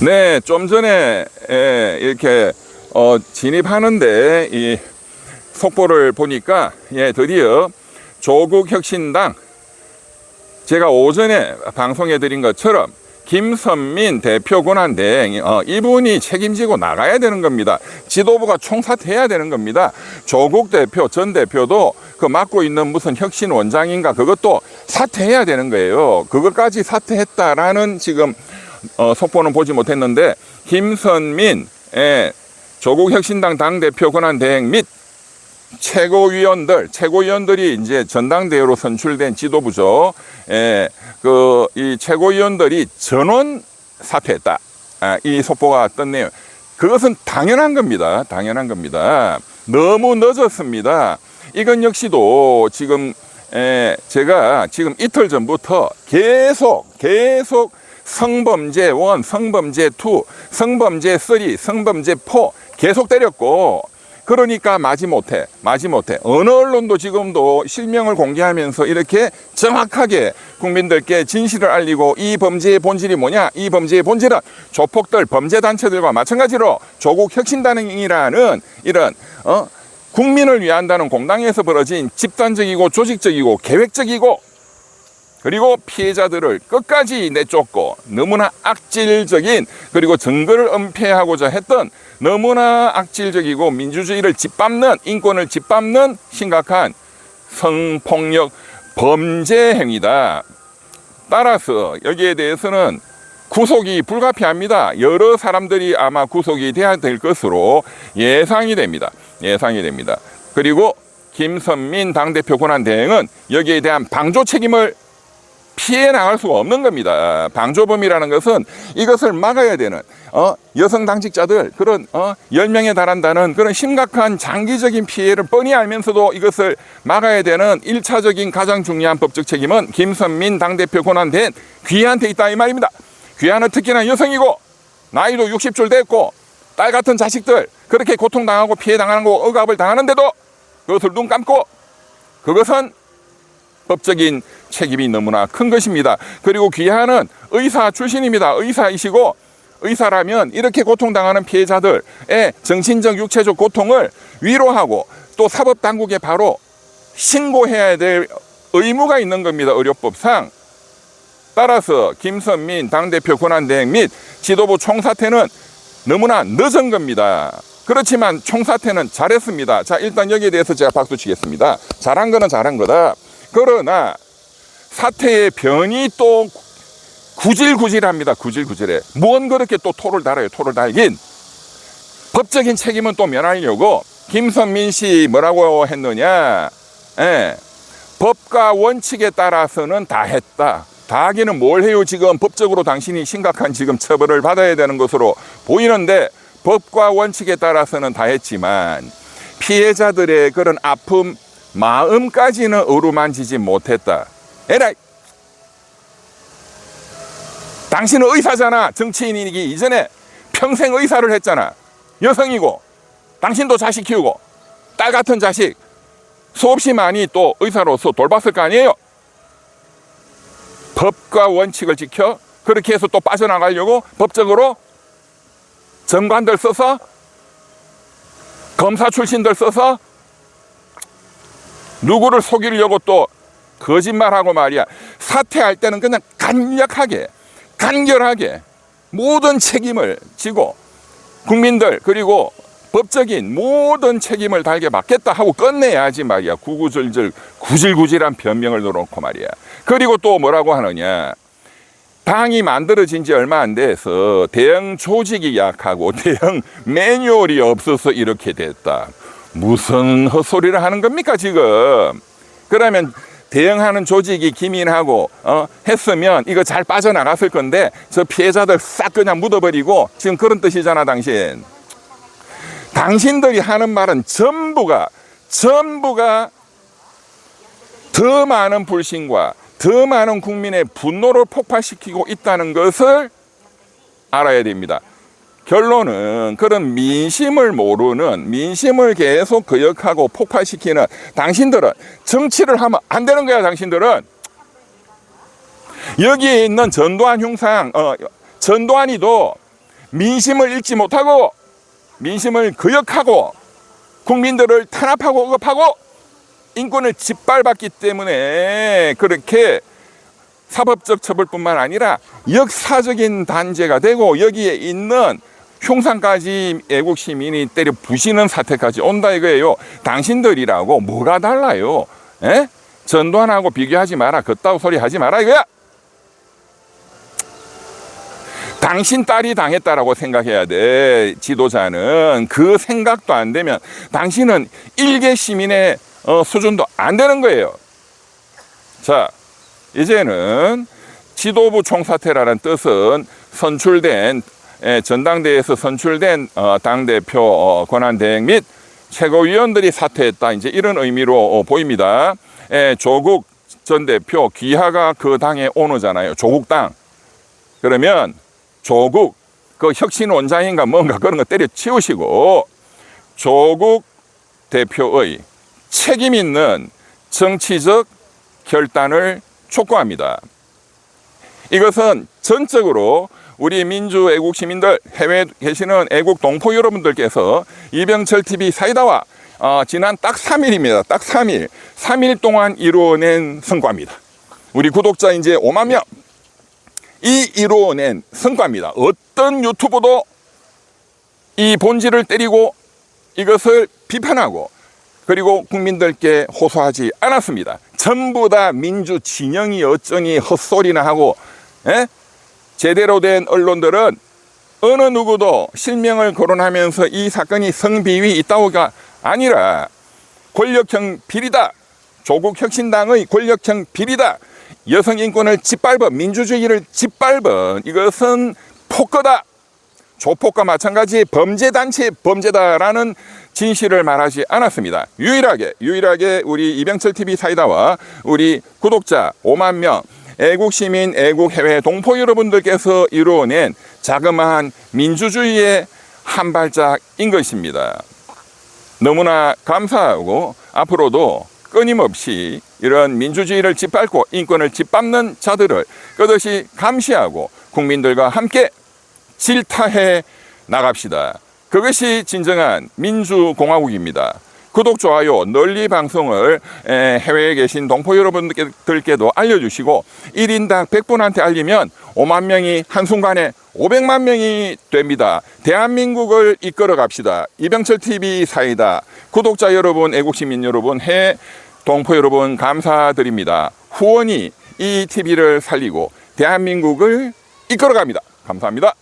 네, 좀 전에 예, 이렇게 어, 진입하는데 이 속보를 보니까 예, 드디어 조국 혁신당 제가 오전에 방송해 드린 것처럼 김선민 대표 권한대행 어, 이분이 책임지고 나가야 되는 겁니다. 지도부가 총사퇴해야 되는 겁니다. 조국 대표 전 대표도 그 맡고 있는 무슨 혁신 원장인가 그것도 사퇴해야 되는 거예요. 그것까지 사퇴했다라는 지금 어, 속보는 보지 못했는데 김선민 예, 조국 혁신당 당 대표 권한 대행 및 최고위원들, 최고위원들이 이제 전당대회로 선출된 지도부죠. 예, 그, 이 최고위원들이 전원 사퇴했다. 아, 이 속보가 떴네요. 그것은 당연한 겁니다. 당연한 겁니다. 너무 늦었습니다. 이건 역시도 지금, 예, 제가 지금 이틀 전부터 계속, 계속 성범죄 1, 성범죄 2, 성범죄 3, 성범죄 4 계속 때렸고, 그러니까 마지못해, 마지못해. 어느 언론도 지금도 실명을 공개하면서 이렇게 정확하게 국민들께 진실을 알리고 이 범죄의 본질이 뭐냐? 이 범죄의 본질은 조폭들, 범죄단체들과 마찬가지로 조국 혁신단행이라는 이런, 어, 국민을 위한다는 공당에서 벌어진 집단적이고 조직적이고 계획적이고 그리고 피해자들을 끝까지 내쫓고 너무나 악질적인 그리고 증거를 은폐하고자 했던 너무나 악질적이고 민주주의를 짓밟는 인권을 짓밟는 심각한 성폭력 범죄 행위다. 따라서 여기에 대해서는 구속이 불가피합니다. 여러 사람들이 아마 구속이 돼야 될 것으로 예상이 됩니다. 예상이 됩니다. 그리고 김선민 당대표 권한 대행은 여기에 대한 방조 책임을 피해 나갈 수가 없는 겁니다. 방조범이라는 것은 이것을 막아야 되는 어, 여성 당직자들 그런 어, 10명에 달한다는 그런 심각한 장기적인 피해를 뻔히 알면서도 이것을 막아야 되는 일차적인 가장 중요한 법적 책임은 김선민 당대표 권한된 귀한테 있다 이 말입니다. 귀한은 특히나 여성이고 나이도 60줄 됐고 딸 같은 자식들 그렇게 고통당하고 피해 당하는 거 억압을 당하는데도 그것을 눈 감고 그것은 법적인 책임이 너무나 큰 것입니다. 그리고 귀하는 의사 출신입니다. 의사이시고 의사라면 이렇게 고통당하는 피해자들의 정신적 육체적 고통을 위로하고 또 사법 당국에 바로 신고해야 될 의무가 있는 겁니다. 의료법상. 따라서 김선민 당대표 권한대행 및 지도부 총사퇴는 너무나 늦은 겁니다. 그렇지만 총사퇴는 잘했습니다. 자, 일단 여기에 대해서 제가 박수 치겠습니다. 잘한 거는 잘한 거다. 그러나 사태의 변이 또 구질구질합니다. 구질구질해. 뭔 그렇게 또 토를 달아요. 토를 달긴. 법적인 책임은 또 면하려고 김선민 씨 뭐라고 했느냐. 예. 법과 원칙에 따라서는 다 했다. 다 하기는 뭘 해요 지금 법적으로 당신이 심각한 지금 처벌을 받아야 되는 것으로 보이는데 법과 원칙에 따라서는 다 했지만 피해자들의 그런 아픔 마음까지는 어루만지지 못했다. 에라이! 당신은 의사잖아. 정치인이기 이전에 평생 의사를 했잖아. 여성이고, 당신도 자식 키우고, 딸 같은 자식, 수없이 많이 또 의사로서 돌봤을 거 아니에요? 법과 원칙을 지켜 그렇게 해서 또 빠져나가려고 법적으로 정관들 써서 검사 출신들 써서 누구를 속이려고 또 거짓말하고 말이야. 사퇴할 때는 그냥 간략하게, 간결하게 모든 책임을 지고 국민들 그리고 법적인 모든 책임을 달게 맡겠다 하고 끝내야지 말이야. 구구절절 구질구질한 변명을 넣어놓고 말이야. 그리고 또 뭐라고 하느냐. 당이 만들어진 지 얼마 안 돼서 대응 조직이 약하고 대응 매뉴얼이 없어서 이렇게 됐다. 무슨 헛소리를 하는 겁니까 지금? 그러면 대응하는 조직이 기민하고 어, 했으면 이거 잘 빠져나갔을 건데 저 피해자들 싹 그냥 묻어버리고 지금 그런 뜻이잖아 당신. 당신들이 하는 말은 전부가 전부가 더 많은 불신과 더 많은 국민의 분노를 폭발시키고 있다는 것을 알아야 됩니다. 결론은 그런 민심을 모르는 민심을 계속 거역하고 폭발시키는 당신들은 정치를 하면 안 되는 거야 당신들은. 여기에 있는 전두환 흉상 어, 전두환이도 민심을 읽지 못하고 민심을 거역하고 국민들을 탄압하고 억압하고 인권을 짓밟았기 때문에 그렇게 사법적 처벌뿐만 아니라 역사적인 단죄가 되고 여기에 있는 흉상까지 애국 시민이 때려 부시는 사태까지 온다 이거예요. 당신들이라고 뭐가 달라요? 에? 전두환하고 비교하지 마라. 그따구 소리 하지 마라 이거야. 당신 딸이 당했다라고 생각해야 돼. 지도자는 그 생각도 안 되면 당신은 일개 시민의 어, 수준도 안 되는 거예요. 자, 이제는 지도부 총사퇴라는 뜻은 선출된 에, 전당대회에서 선출된 어, 당대표 어, 권한대행 및 최고위원들이 사퇴했다. 이제 이런 의미로 어, 보입니다. 에, 조국 전 대표 귀하가 그 당에 오너잖아요. 조국당. 그러면 조국 그 혁신 원장인가 뭔가 그런 거 때려치우시고 조국 대표의 책임 있는 정치적 결단을 촉구합니다. 이것은 전적으로 우리 민주 애국 시민들 해외에 계시는 애국 동포 여러분들께서 이병철 TV 사이다와 어, 지난 딱 3일입니다. 딱 3일. 3일 동안 이루어낸 성과입니다. 우리 구독자 이제 5만 명. 이 이루어낸 성과입니다. 어떤 유튜브도 이 본질을 때리고 이것을 비판하고 그리고 국민들께 호소하지 않았습니다. 전부 다 민주 진영이 어쩌니 헛소리나 하고 에? 제대로 된 언론들은 어느 누구도 실명을 거론하면서 이 사건이 성비위 있다고가 아니라 권력형 비리다. 조국 혁신당의 권력형 비리다. 여성 인권을 짓밟은 민주주의를 짓밟은 이것은 폭거다. 조폭과 마찬가지 범죄 단체 범죄다라는 진실을 말하지 않았습니다. 유일하게 유일하게 우리 이병철 TV 사이다와 우리 구독자 5만 명 애국 시민 애국 해외 동포 여러분들께서 이루어낸 자그마한 민주주의의 한 발짝인 것입니다. 너무나 감사하고 앞으로도 끊임없이 이런 민주주의를 짓밟고 인권을 짓밟는 자들을 끝없이 감시하고 국민들과 함께 질타해 나갑시다. 그것이 진정한 민주공화국입니다. 구독, 좋아요, 널리 방송을 에, 해외에 계신 동포 여러분들께도 알려주시고 1인당 100분한테 알리면 5만 명이 한순간에 500만 명이 됩니다. 대한민국을 이끌어 갑시다. 이병철 TV 사이다. 구독자 여러분, 애국시민 여러분, 해 동포 여러분 감사드립니다. 후원이 이 TV를 살리고 대한민국을 이끌어 갑니다. 감사합니다.